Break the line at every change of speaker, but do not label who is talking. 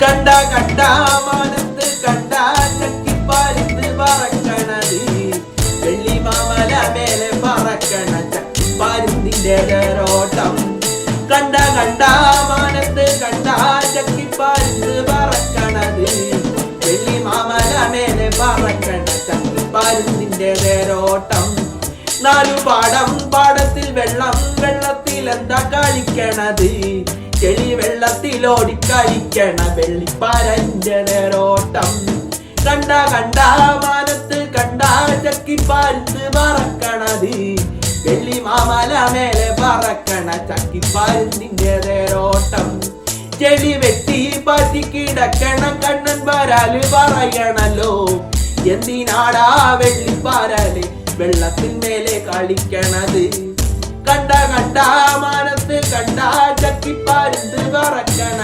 കണ്ട കണ്ട മാനത്ത് കണ്ട ചക്കിപ്പാരിത്ത് പറക്കണത് വെള്ളി മാമല മേലെ പറക്കണ ചക്കിപ്പാരിത്തിന്റെ തേരോട്ടം കണ്ട കണ്ട മാനത്ത് കണ്ട ചക്കിപ്പാരിത്ത് പറക്കണത് വെള്ളി മാമല മേലെ പറക്കണ ചക്കിപ്പാരിത്തിന്റെ തേരോട്ടം നാലു പാടം പാടത്തിൽ വെള്ളം വെള്ളത്തിൽ എന്താ കളിക്കണത്? ചെളി വെള്ളത്തിൽ കളിക്കണ വെള്ളിപ്പാരന്റെ നേരോട്ടം. കണ്ട കണ്ട മാനത്ത് കണ്ട ചക്കിപ്പാലത്ത് പറക്കണത്. വെള്ളി മാമല മേലെ പറക്കണ ചക്കിപ്പാരത്തിന്റെ നേരോട്ടം. ചെളി വെട്ടി പറ്റി കിടക്കണ കണ്ണൻ വരാൽ പറയണല്ലോ. എന്തിനാടാ വെള്ളിപ്പാരാൽ വെള്ളത്തിന്മേലെ കളിക്കണത്? കണ്ട കണ്ട മാനത്ത് കണ്ട ചക്കിപ്പാരുന്ന് പറക്കണത് വെള്ളി